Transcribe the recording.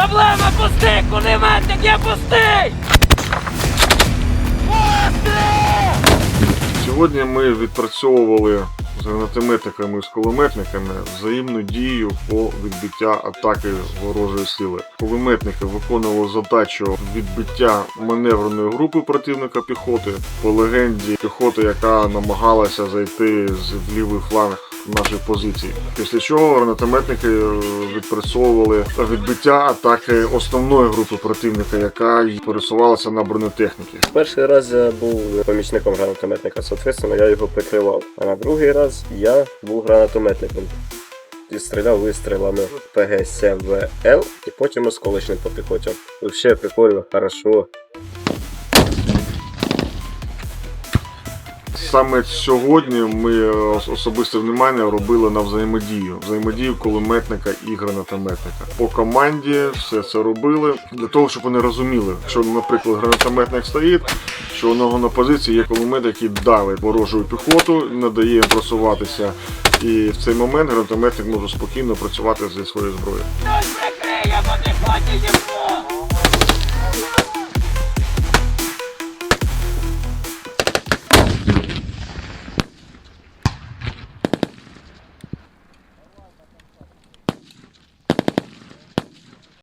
Проблема пустий! Кулеметник є пустий! Сьогодні ми відпрацьовували з гранатометниками і з кулеметниками взаємну дію по відбиття атаки ворожої сили. Кулеметники виконували задачу відбиття маневреної групи противника піхоти по легенді піхоти, яка намагалася зайти з лівий фланг нашої позиції. Після чого гранатометники е, відпрацьовували відбиття атаки основної групи противника, яка пересувалася на бронетехніки. Перший раз я був помічником гранатометника, соответственно, я його прикривав. А на другий раз я був гранатометником. І стріляв вистрілами ПГСВЛ і потім осколочним по піхоті. Вообще прикольно, хорошо. Саме сьогодні ми е, особисте внимання робили на взаємодію, взаємодію кулеметника і гранатометника. По команді все це робили для того, щоб вони розуміли, що, наприклад, гранатометник стоїть, що у нього на позиції є кулемет, який давить ворожу піхоту, не дає їм просуватися. І в цей момент гранатометник може спокійно працювати зі своєю зброєю.